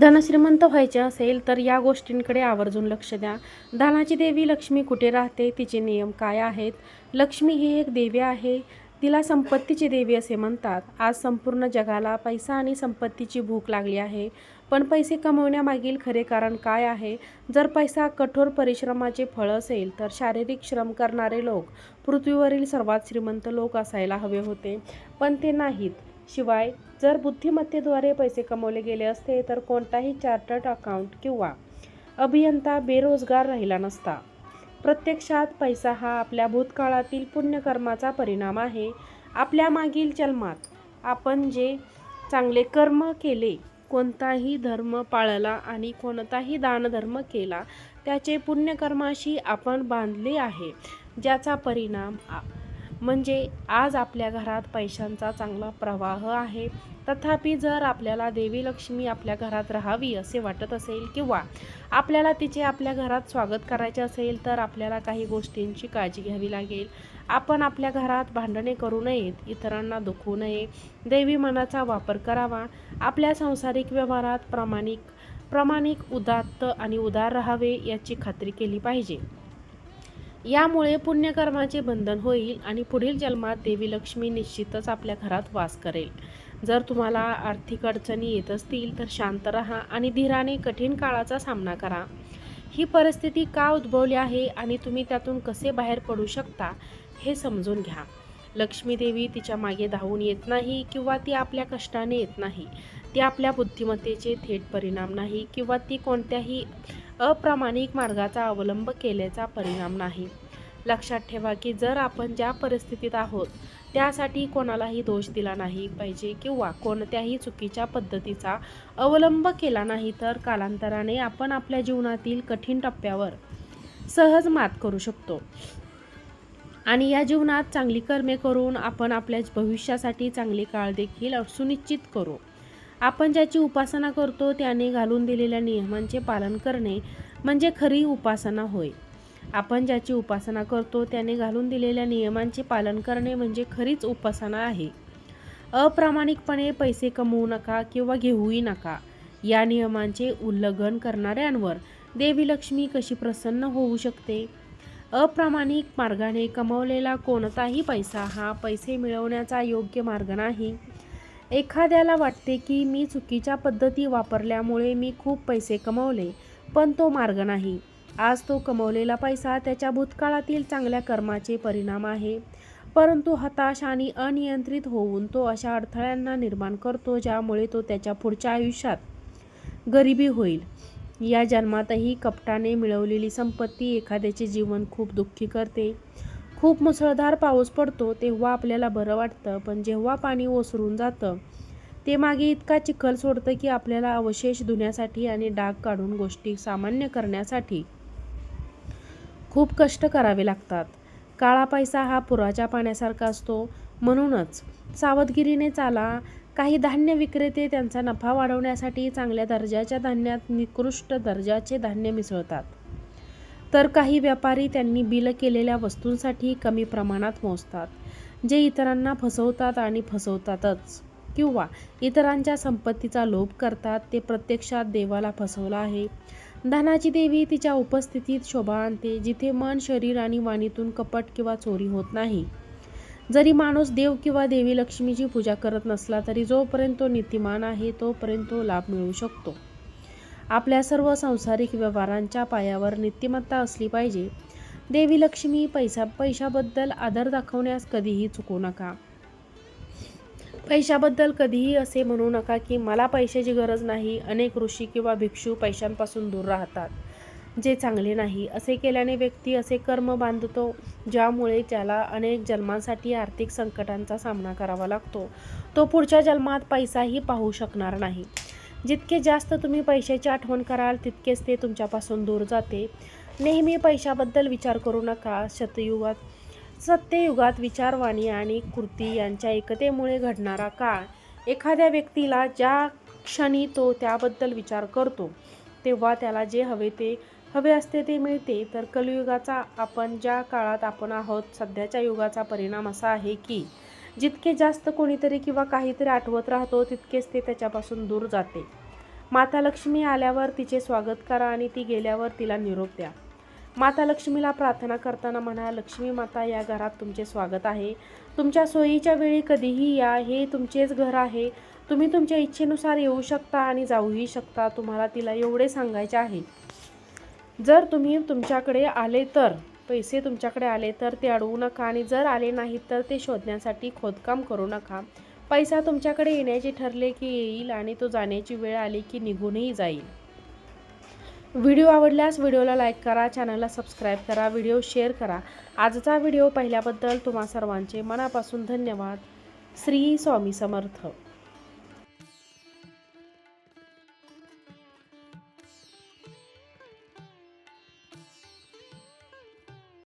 धनश्रीमंत व्हायचे असेल तर या गोष्टींकडे आवर्जून लक्ष द्या. धनाची देवी लक्ष्मी कुठे राहते? तिचे नियम काय आहेत? लक्ष्मी ही एक देवी आहे. तिला संपत्तीची देवी असे म्हणतात. आज संपूर्ण जगाला पैसा आणि संपत्तीची भूक लागली आहे. पण पैसे कमवण्यामागील खरे कारण काय आहे? जर पैसा कठोर परिश्रमाचे फळ असेल तर शारीरिक श्रम करणारे लोक पृथ्वीवरील सर्वात श्रीमंत लोक असायला हवे होते. पण ते नाहीत. शिवाय जर बुद्धिमत्तेद्वारे पैसे कमवले गेले असते तर कोणताही चार्टर्ड अकाउंट किंवा अभियंता बेरोजगार राहिला नसता. प्रत्यक्षात पैसा हा आपल्या भूतकाळातील पुण्यकर्माचा परिणाम आहे. आपल्या मागील जन्मात आपण जे चांगले कर्म केले कोणताही धर्म पाळला आणि कोणताही दानधर्म केला त्याचे पुण्यकर्माशी आपण बांधले आहे ज्याचा परिणाम आ- म्हणजे आज आपल्या घरात पैशांचा चांगला प्रवाह आहे. तथापि जर आपल्याला देवी लक्ष्मी आपल्या घरात राहावी असे वाटत असेल किंवा आपल्याला तिचे आपल्या घरात स्वागत करायचे असेल तर आपल्याला काही गोष्टींची काळजी घ्यावी लागेल. आपण आपल्या घरात भांडणे करू नयेत इतरांना दुखवू नये. देवी मनाचा वापर करावा. आपल्या संसारिक व्यवहारात प्रामाणिक प्रामाणिक उदात्त आणि उदार राहावे याची खात्री केली पाहिजे. यामुळे पुण्यकर्माचे बंधन होईल आणि पुढील जन्मात देवी लक्ष्मी निश्चितच आपल्या घरात वास करेल. जर तुम्हाला आर्थिक अडचणी येत असतील तर शांत रहा आणि धीराने कठीण काळाचा सामना करा. ही परिस्थिती का उद्भवली आहे आणि तुम्ही त्यातून कसे बाहेर पडू शकता हे समजून घ्या. लक्ष्मीदेवी तिच्यामागे धावून येत नाही किंवा ती आपल्या कष्टाने येत नाही. ती आपल्या बुद्धिमत्तेचे थेट परिणाम नाही किंवा ती कोणत्याही अप्रामाणिक मार्गाचा अवलंब केल्याचा परिणाम नाही. लक्षात ठेवा की जर आपण ज्या परिस्थितीत आहोत त्यासाठी कोणालाही दोष दिला नाही पाहिजे किंवा कोणत्याही चुकीच्या पद्धतीचा अवलंब केला नाही तर कालांतराने आपण आपल्या जीवनातील कठीण टप्प्यावर सहज मात करू शकतो. आणि या जीवनात चांगली कर्मे करून आपण आपल्या भविष्यासाठी चांगली काळ देखील सुनिश्चित करू. आपण ज्याची उपासना करतो त्याने घालून दिलेल्या नियमांचे पालन करणे म्हणजे खरी उपासना होय. आपण ज्याची उपासना करतो त्याने घालून दिलेल्या नियमांचे पालन करणे म्हणजे खरीच उपासना आहे. अप्रामाणिकपणे पैसे कमवू नका किंवा घेऊही नका. या नियमांचे उल्लंघन करणाऱ्यांवर देवी लक्ष्मी कशी प्रसन्न होऊ शकते? अप्रामाणिक मार्गाने कमवलेला कोणताही पैसा हा पैसे मिळवण्याचा योग्य मार्ग नाही. एखाद्याला वाटते की मी चुकीच्या पद्धती वापरल्यामुळे मी खूप पैसे कमवले पण तो मार्ग नाही. आज तो कमवलेला पैसा त्याच्या भूतकाळातील चांगल्या कर्माचे परिणाम आहे. परंतु हताश आणि अनियंत्रित होऊन तो अशा अडथळ्यांना निर्माण करतो ज्यामुळे तो त्याच्या पुढच्या आयुष्यात गरिबी होईल. या जन्मातही कपटाने मिळवलेली संपत्ती एखाद्याचे जीवन खूप दुःखी करते. खूप मुसळधार पाऊस पडतो तेव्हा आपल्याला बरं वाटतं पण जेव्हा पाणी ओसरून जातं ते मागे इतका चिखल सोडतं की आपल्याला अवशेष धुण्यासाठी आणि डाग काढून गोष्टी सामान्य करण्यासाठी खूप कष्ट करावे लागतात. काळा पैसा हा पुराच्या पाण्यासारखा असतो. म्हणूनच सावधगिरीने चाला काही धान्य विक्रेते त्यांचा नफा वाढवण्यासाठी चांगल्या दर्जाच्या धान्यात निकृष्ट दर्जाचे धान्य मिसळतात. तर काही व्यापारी त्यांनी बिल केलेल्या वस्तूंसाठी कमी प्रमाणात मोजतात जे इतरांना फसवतात आणि फसवतातच. किंवा इतरांच्या संपत्तीचा लोभ करतात ते प्रत्यक्षात देवाला फसवलं आहे. धनाची देवी तिच्या उपस्थितीत शोभा आणते जिथे मन शरीर आणि वाणीतून कपट किंवा चोरी होत नाही. जरी माणूस देव किंवा देवी लक्ष्मीची पूजा करत नसला तरी जोपर्यंत तो नीतिमान आहे तोपर्यंत तो लाभ मिळू शकतो. आपल्या सर्व सांसारिक व्यवहारांच्या पायावर नीतिमत्ता असली पाहिजे. देवी लक्ष्मी पैसा पैशाबद्दल आदर दाखवण्यास कधीही चुकू नका. पैशाबद्दल कधीही असे म्हणू नका की मला पैशाची गरज नाही. अनेक ऋषी किंवा भिक्षू पैशांपासून दूर राहतात. जे चांगले नाही असे केल्याने व्यक्ती असे कर्म बांधतो ज्यामुळे त्याला अनेक जन्मांसाठी आर्थिक संकटांचा सामना करावा लागतो. तो पुढच्या जन्मात पैसाही पाहू शकणार नाही. जितके जास्त तुम्ही पैशाची आठवण कराल तितकेच ते तुमच्यापासून दूर जाते. नेहमी पैशाबद्दल विचार करू नका. शतयुगात सत्ययुगात विचारवाणी आणि कृती यांच्या एकतेमुळे घडणारा काळ. एखाद्या व्यक्तीला ज्या क्षणी तो त्याबद्दल विचार करतो तेव्हा त्याला जे हवे ते हवे असते ते मिळते. तर कलियुगाचा आपण ज्या काळात आपण आहोत सध्याच्या युगाचा परिणाम असा आहे की जितके जास्त कोणीतरी किंवा काहीतरी आठवत राहतो तितकेच ते त्याच्यापासून दूर जाते. माता लक्ष्मी आल्यावर तिचे स्वागत करा आणि ती गेल्यावर तिला निरोप द्या. माता लक्ष्मीला प्रार्थना करताना म्हणा लक्ष्मी माता या घरात तुमचे स्वागत आहे. तुमच्या सोयीच्या वेळी कधीही या. हे तुमचेच घर आहे. तुम्ही तुमच्या इच्छेनुसार येऊ शकता आणि जाऊही शकता. तुम्हाला तिला एवढे सांगायचे आहे. जर तुम्ही तुमच्याकडे आले तर पैसे तुमच्याकडे आले तर ते अडवू नका आणि जर आले नाहीत तर ते शोधण्यासाठी खोदकाम करू नका. पैसा तुमच्याकडे येण्याचे ठरले की येईल आणि तो जाण्याची वेळ आली की निघूनही जाईल. व्हिडिओ आवडल्यास व्हिडिओला लाईक करा चॅनलला सबस्क्राईब करा व्हिडिओ शेअर करा. आजचा व्हिडिओ पाहिल्याबद्दल तुम्हा सर्वांचे मनापासून धन्यवाद. श्री स्वामी समर्थ.